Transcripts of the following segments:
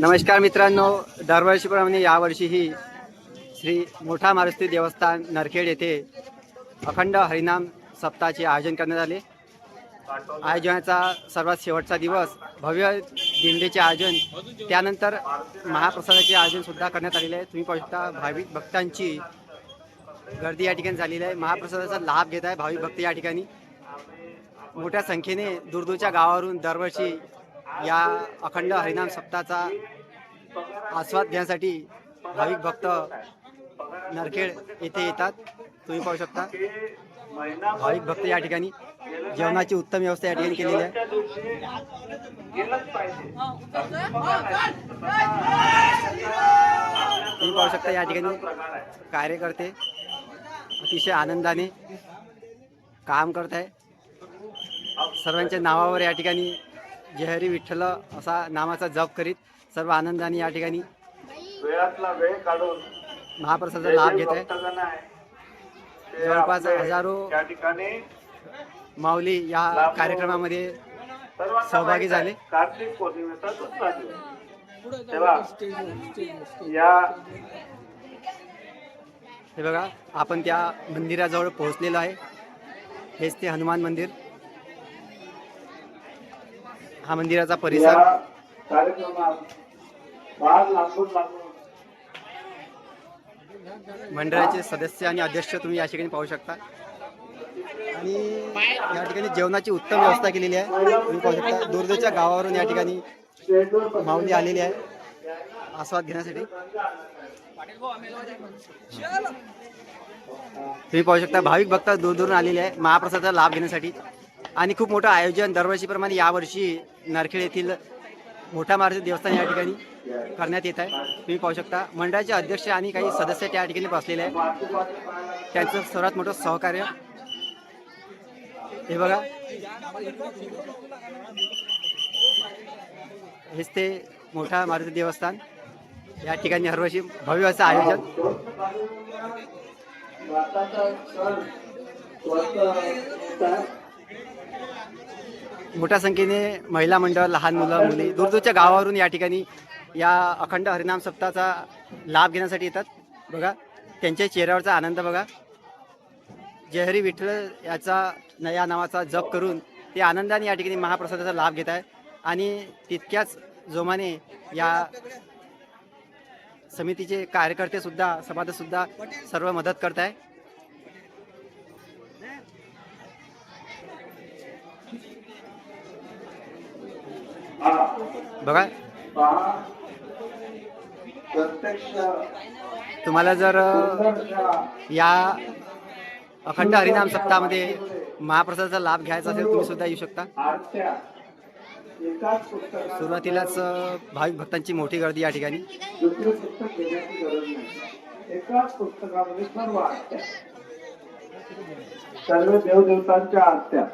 नमस्कार मित्रांनो दरवर्षीप्रमाणे यावर्षीही श्री मोठा मारुती देवस्थान नरखेड येथे अखंड हरिनाम सप्ताहाचे आयोजन करण्यात आले. आयोजनाचा सर्वात शेवटचा दिवस भव्य दिंडीचे आयोजन त्यानंतर महाप्रसादाचे आयोजनसुद्धा करण्यात आलेले आहे. तुम्ही पाहू शकता भाविक भक्तांची गर्दी या ठिकाणी झालेली आहे. महाप्रसादाचा लाभ घेत आहे भाविक भक्त या ठिकाणी. मोठ्या संख्येने दूरदूरच्या गावावरून दरवर्षी या अखंड हरिनाम सप्ताचा आस्वाद घेण्यासाठी भाविक भक्त नरखेड येथे येतात. तुम्ही पाहू शकता. भाविक भक्त या ठिकाणी जेवणाची उत्तम व्यवस्था या ठिकाणी केलेली आहे. तुम्ही पाहू शकता या ठिकाणी कार्यकर्ते अतिशय आनंदाने काम करत आहे सर्वांच्या नावावर या ठिकाणी जहरी विठ्ठल असा नामाचा जप करीत सर्व आनंदाने या ठिकाणी वेळातला वेळ काढून महाप्रसादाचा लाभ घेत आहे. जवळपास हजारो ठिकाणी माऊली या कार्यक्रमामध्ये सहभागी झाले. कार्तिक पौर्णिमेचा दुसरा दिवस तेव्हा या हे बघा आपण त्या मंदिराजवळ पोहोचलेलो आहे. हेच ते हनुमान मंदिर. हा मंदिराचा परिसर. मंडळाचे सदस्य आणि अध्यक्ष तुम्ही या ठिकाणी पाहू शकता. आणि या ठिकाणी जेवणाची उत्तम व्यवस्था केलेली आहे. तुम्ही पाहू शकता दूरदूरच्या गावावरून या ठिकाणी माऊली आलेली आहे. आस्वाद घेण्यासाठी. तुम्ही पाहू शकता भाविक भक्त दूर दूरून आलेले आहे. महाप्रसादाचा लाभ घेण्यासाठी. आणि खूप मोठं आयोजन दरवर्षीप्रमाणे यावर्षी नरखेड येथील मोठा मारुती देवस्थान या ठिकाणी करण्यात येत आहे. तुम्ही पाहू शकता मंडळाचे अध्यक्ष आणि काही सदस्य त्या ठिकाणी बसलेले आहेत. त्यांचं सर्वात मोठं सहकार्य हे बघा. हेच ते मोठा मारुती देवस्थान या ठिकाणी हरवर्षी भव्य असं आयोजन. मोठ्या संख्येने महिला मंडळ लहान मुलं मुली दूरदूरच्या गावावरून या ठिकाणी या अखंड हरिनाम सप्ताहाचा लाभ घेण्यासाठी येतात. बघा त्यांच्या चेहऱ्यावरचा आनंद बघा. जयहरी विठ्ठल याचा नया या नावाचा जप करून ते आनंदाने या ठिकाणी महाप्रसादाचा लाभ घेत आहे. आणि तितक्याच जोमाने या समितीचे कार्यकर्ते सुद्धा सर्व मदत करत आहे. बघा. तुम्हाला जर या अखंड हरिनाम सप्ताहामध्ये महाप्रसादाचा लाभ घ्यायचा असेल तुम्ही सुद्धा येऊ शकता. सुरुवातीलाच भाविक भक्तांची मोठी गर्दी या ठिकाणी. सर्व सर्व देवदेवतांच्या आरत्या.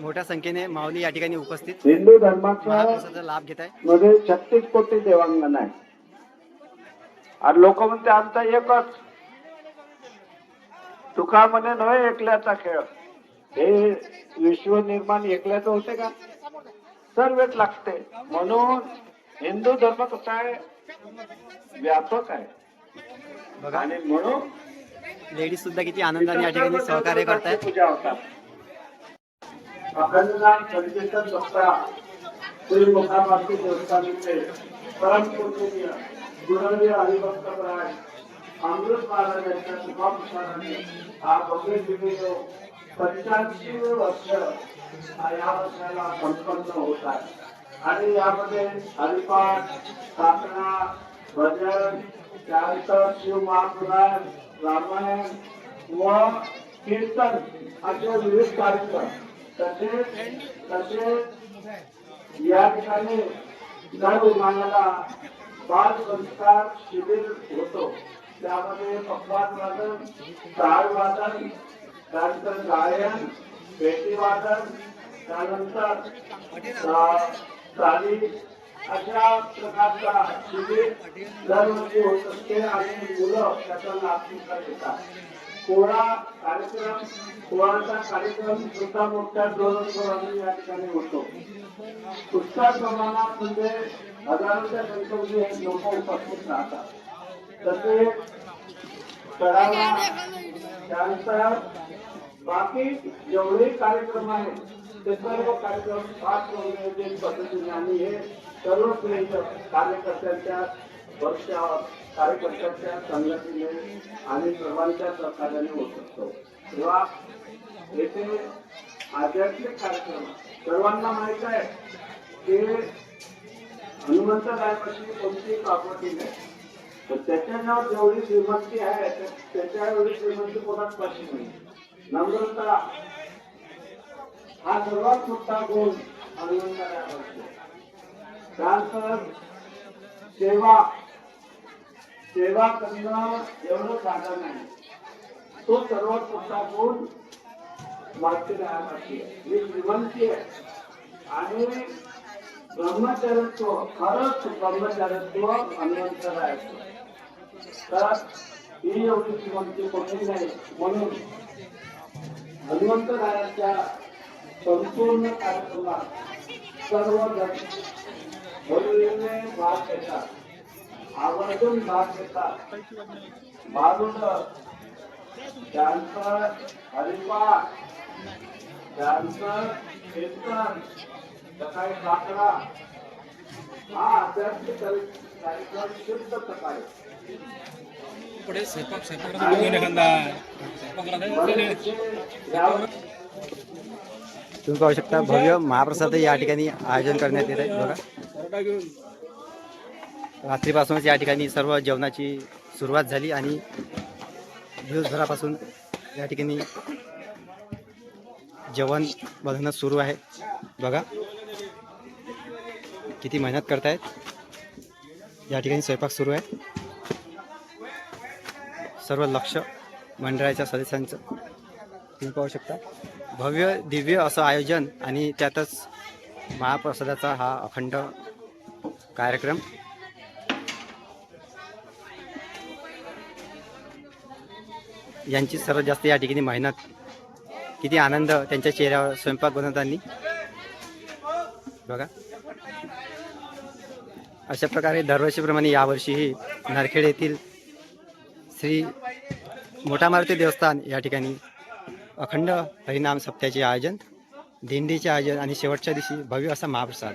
मोठ्या संख्येने माऊली या ठिकाणी उपस्थित. हिंदू महाप्रसादाचा लाभ घेत आहे. मध्ये छत्तीस कोटी देवांगण आहे. आणि लोक म्हणते आमचा एकच. तुका म्हणे नव्हे एकल्याचा खेळ. हे विश्व निर्माण एकल्याचं होते का? सर्वच लागते. म्हणून हिंदू धर्म कसा आहे? व्यापक आहे. बघा. आणि म्हणून लेडीज सुद्धा किती आनंदाने या ठिकाणी सहकार्य करत आहेत पूजा होतात. अखंडनाथ संकीर्तन सप्ताह श्री मुखामार्ती देवस्थानाचे परमपूजनीय हरिभक्त हरिभक्तराय अमृत महाराज यांच्या शुभानुसाराने हा भव्य दिव्य पंच्याऐंशी वर्ष या वर्षाला संपन्न होत आहे. आणि यामध्ये हरिपाठ स्थापना भजन त्यानंतर शिव महापुराण रामायण व कीर्तन असे विविध कार्यक्रम तसेच तसेच या ठिकाणी दर विमानाला बाल संस्कार शिबिर होतो. त्यामध्ये पकवान वादन ताळ वादन त्यानंतर गायन पेटी वादन त्यानंतर चाली अशा प्रकारचा शिबिर दरवर्षी होत असते आणि मुलं त्याचा लाभ घेतात. सोळा कार्यक्रम सोळाचा कार्यक्रम सुद्धा मोठ्या जोरात या ठिकाणी होतो. पुष्कळ प्रमाणात म्हणजे हजारोच्या संख्येमध्ये हे लोक उपस्थित राहतात. तसे कराडा त्यानंतर बाकी जेवढे कार्यक्रम आहेत ते सर्व कार्यक्रम फार नियोजित पद्धतीने आणि हे सर्व कार्यकर्त्यांच्या वर्षावर कार्यकर्त्यांच्या संघटनेने आणि सर्वांच्या सहकार्याने होत असतो. तेव्हा येथे आध्यात्मिक कार्यक्रम सर्वांना माहीत आहे की हनुमंत रायपाशी कोणती प्रॉपर्टी नाही. तर त्याच्यावर जेवढी श्रीमंती आहे त्याच्या एवढी श्रीमंती कोणाच पाशी नाही. नम्रता हा सर्वात मोठा गुण हनुमंताला असतो त्यानंतर सेवा सेवा करणं एवढं साधन नाही. तो सर्वात मोठा गुण मातृरायापाशी राहण्यासाठी श्रीमंती आहे. आणि ब्रह्मचर्यत्व खरंच ब्रह्मचर्यत्व आहे. तर ही एवढी श्रीमंती कोणी नाही. म्हणून हनुमंतरायाच्या संपूर्ण कार्यक्रमात सर्वजण भरलेले भाग घेतात. आवर्जून भाग घेतात हरिपाठ कीर्तन सकाळी हा आध्यात्मिक कार्यक्रम शुद्ध सकाळी. पुढे स्वयंपाक स्वयंपाक तुम्ही पाहू शकता भव्य महाप्रसाद या ठिकाणी आयोजन करण्यात येत आहे. बघा. रात्रीपासूनच या ठिकाणी सर्व जेवणाची सुरुवात झाली आणि दिवसभरापासून या ठिकाणी जेवण बनवणं सुरू आहे. बघा. किती मेहनत करतायत. या ठिकाणी स्वयंपाक सुरू आहे. सर्व लक्ष मंडळाच्या सदस्यांचं. तुम्ही पाहू शकता. भव्य दिव्य असं आयोजन आणि त्यातच महाप्रसादाचा हा अखंड कार्यक्रम. यांची सर्वात जास्त या ठिकाणी मेहनत. किती आनंद त्यांच्या चेहऱ्यावर स्वयंपाक बनवताना. बघा. अशा प्रकारे दरवर्षीप्रमाणे यावर्षीही नरखेड येथील श्री मोठा मारुती देवस्थान या ठिकाणी अखंड हरिनाम सप्त्याचे आयोजन दिंडीचे आयोजन आणि शेवटच्या दिवशी भव्य असा महाप्रसाद.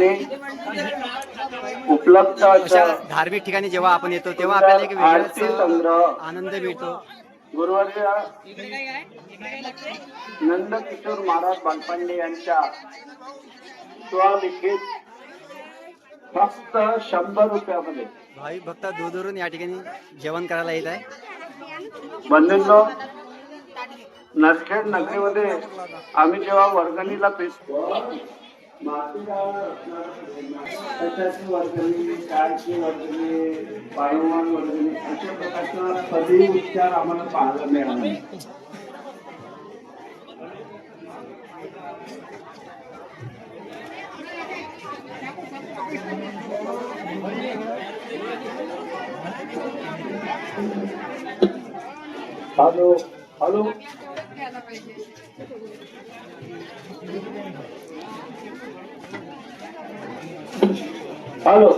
आणि उपलब्ध अशा धार्मिक ठिकाणी जेव्हा आपण येतो तेव्हा आपल्याला एक वेगळाच संग्रह आनंद मिळतो. गुरुवर्य नंदकिशोर महाराज बालपांडे यांच्या स्वलिखित फक्त शंभर रुपयामध्ये. भाविक भक्त दूरदूरून या ठिकाणी जेवण करायला येत आहे. बंधूंनो नरखेड नगरीमध्ये आम्ही जेव्हा वर्गणीला पेचतो कशाची वर्गणी काळची वर्गणी पाळवण वर्गणी अशा प्रकारचा कधी उच्चार आम्हाला पाहायला मिळाला नाही हॅलो हॅलो हॅलो